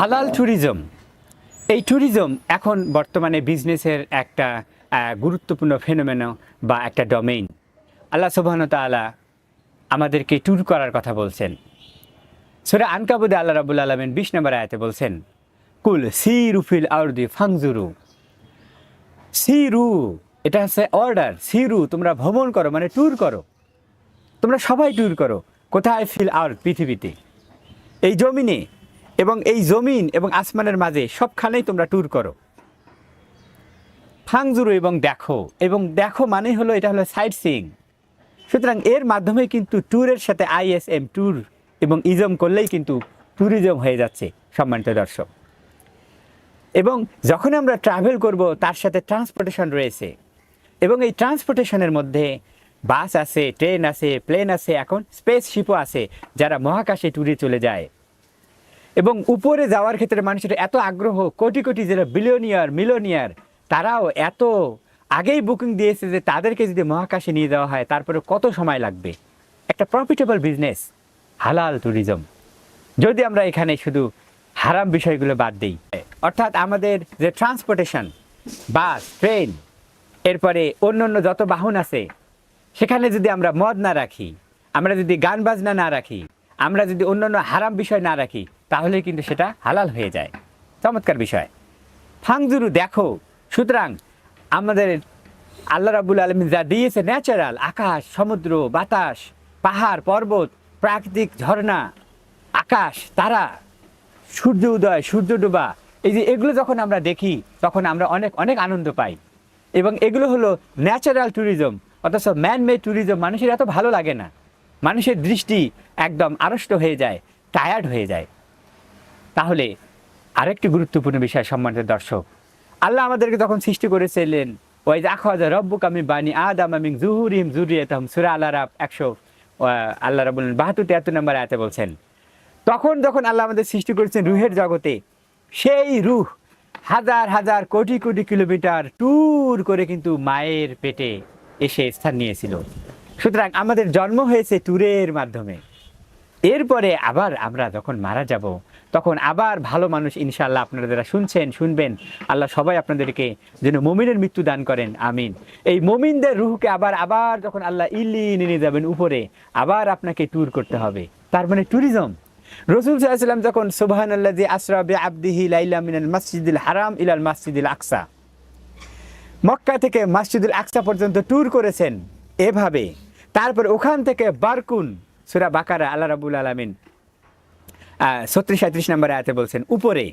হালাল ট্যুরিজম এই ট্যুরিজম এখন বর্তমানে বিজনেসের একটা গুরুত্বপূর্ণ ফেনোমেনো বা একটা ডোমেইন আল্লাহ সুবহান তাআলা আমাদেরকে ট্যুর করার কথা বলছেন। সুরা আনকাবুদে আল্লাহ রাবুল আলমেন বিশ নম্বর আয়াতে বলছেন, কুল সি রুফিল আউরদি ফাংজুরু সি রু এটা হচ্ছে অর্ডার সি রু তোমরা ভ্রমণ করো মানে ট্যুর করো। তোমরা সবাই ট্যুর করো। কোথায়? ফিল আউট পৃথিবীতে। এই জমিনে এবং এই জমিন এবং আসমানের মাঝে সবখানেই তোমরা ট্যুর করো। ফাংজুরু এবং দেখো। এবং দেখো মানে হলো এটা হলো সাইট সিং সুতরাং এর মাধ্যমে কিন্তু ট্যুরের সাথে আইএসএম ট্যুর এবং ইজম করলেই কিন্তু ট্যুরিজম হয়ে যাচ্ছে, সম্মানিত দর্শক। এবং যখন আমরা ট্রাভেল করব, তার সাথে ট্রান্সপোর্টেশন রয়েছে। এবং এই ট্রান্সপোর্টেশনের মধ্যে বাস আছে ট্রেন আছে প্লেন আছে, এখন স্পেসশিপও আছে, যারা মহাকাশে ট্যুরে চলে যায়। এবং উপরে যাওয়ার ক্ষেত্রে মানুষের এত আগ্রহ, কোটি কোটি যারা বিলিয়নিয়ার মিলিয়নিয়ার তারাও এত আগেই বুকিং দিয়েছে যে তাদেরকে যদি মহাকাশে নিয়ে যাওয়া হয়, তারপরে কত সময় লাগবে? একটা প্রফিটেবল বিজনেস হালাল ট্যুরিজম যদি আমরা এখানে শুধু হারাম বিষয়গুলো বাদ দিই, অর্থাৎ আমাদের যে ট্রান্সপোর্টেশন বাস ট্রেন এরপরে অন্য অন্য যত বাহন আছে, সেখানে যদি আমরা মদ না রাখি, আমরা যদি গান বাজনা না রাখি আমরা যদি অন্যান্য হারাম বিষয় না রাখি তাহলে কিন্তু সেটা হালাল হয়ে যায়। চমৎকার বিষয়। ফাংজুরু, দেখো, সুতরাং আমাদের আল্লাহ রাবুল আলমিন যা দিয়েছে ন্যাচারাল আকাশ, সমুদ্র, বাতাস, পাহাড়, পর্বত, প্রাকৃতিক ঝর্ণা, আকাশ, তারা, সূর্য উদয়, সূর্য ডোবা, এই যে এগুলো যখন আমরা দেখি, তখন আমরা অনেক অনেক আনন্দ পাই। এবং এগুলো হলো ন্যাচারাল ট্যুরিজম অথচ ম্যান মেড ট্যুরিজম মানুষের এত ভালো লাগে না। মানুষের দৃষ্টি একদম আড়ষ্ট হয়ে যায় টায়ার্ড হয়ে যায়। তাহলে আরেকটি গুরুত্বপূর্ণ বিষয়, সম্মানিত দর্শক। আল্লাহ আমাদেরকে তখন সৃষ্টি করেছিলেন ওই যে রব্বুক আমি বানি আদাম আমি জুহুরিম জুরিয়াতহম সুরা আল্লাহ রাব একশো আল্লাহ রাবুল বাহাত্তর তিয়াত্তর নম্বর আয়াতে বলছেন, তখন যখন আল্লাহ আমাদের সৃষ্টি করেছেন রুহের জগতে, সেই রুহ হাজার হাজার কোটি কোটি কিলোমিটার ট্যুর করে কিন্তু মায়ের পেটে এসে স্থান নিয়েছিল। সুতরাং আমাদের জন্ম হয়েছে ট্যুরের মাধ্যমে। এরপরে আবার আমরা যখন মারা যাব, তখন আবার ভালো মানুষ ইনশাআল্লাহ আপনারা যারা শুনছেন, শুনবেন, আল্লাহ সবাই আপনাদেরকে যেন মমিনের মৃত্যু দান করেন, আমিন। এই মমিনদের রুহকে আবার আবার যখন আল্লাহ ইল্লি নিয়ে যাবেন উপরে, আবার আপনাকে ট্যুর করতে হবে। তার মানে ট্যুরিজম রসুল সাল্লাম যখন সুবাহান আল্লাহ আসরা বে আব্দিহি লাইলা মিনাল মসজিদুল হারাম ইলাল মসজিদুল আকসা। মক্কা থেকে মসজিদুল আকসা পর্যন্ত ট্যুর করেছেন। এভাবে তারপর ওখান থেকে বারকুন, সুরা বাকারা, আল্লাহ রাবুল আলমিন ছত্রিশ, সাঁত্রিশ নম্বরে আয়াতে বলছেন, উপরে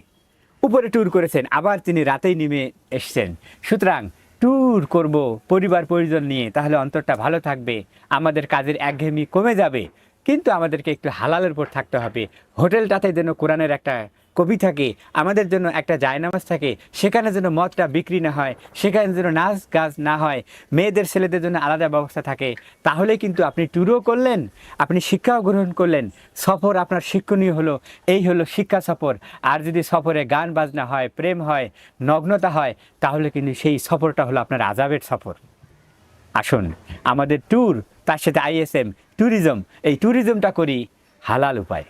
উপরে ট্যুর করেছেন, আবার তিনি রাতেই নেমে এসছেন। সুতরাং ট্যুর করব পরিবার, পরিজন নিয়ে, তাহলে অন্তরটা ভালো থাকবে, আমাদের কাজের একঘেয়েমি কমে যাবে, কিন্তু আমাদেরকে একটু হালালের উপর থাকতে হবে। হোটেলটাতে যেন কোরআনের একটা কবি থাকে, আমাদের জন্য একটা জায়নামাজ থাকে, সেখানে যেন মদটা বিক্রি না হয়, সেখানে যেন নাচ গাছ না হয়, মেয়েদের ছেলেদের জন্য আলাদা ব্যবস্থা থাকে, তাহলে কিন্তু আপনি ট্যুরও করলেন, আপনি শিক্ষাও গ্রহণ করলেন, সফর আপনার শিক্ষণীয় হলো, এই হলো শিক্ষা সফর, আর যদি সফরে গান বাজনা হয়, প্রেম হয়, নগ্নতা হয়, তাহলে কিন্তু সেই সফরটা হলো আপনার আজাবের সফর। আসুন, আমাদের ট্যুর তার সাথে আইএসএম ট্যুরিজম এই ট্যুরিজমটা করি, হালাল উপায়।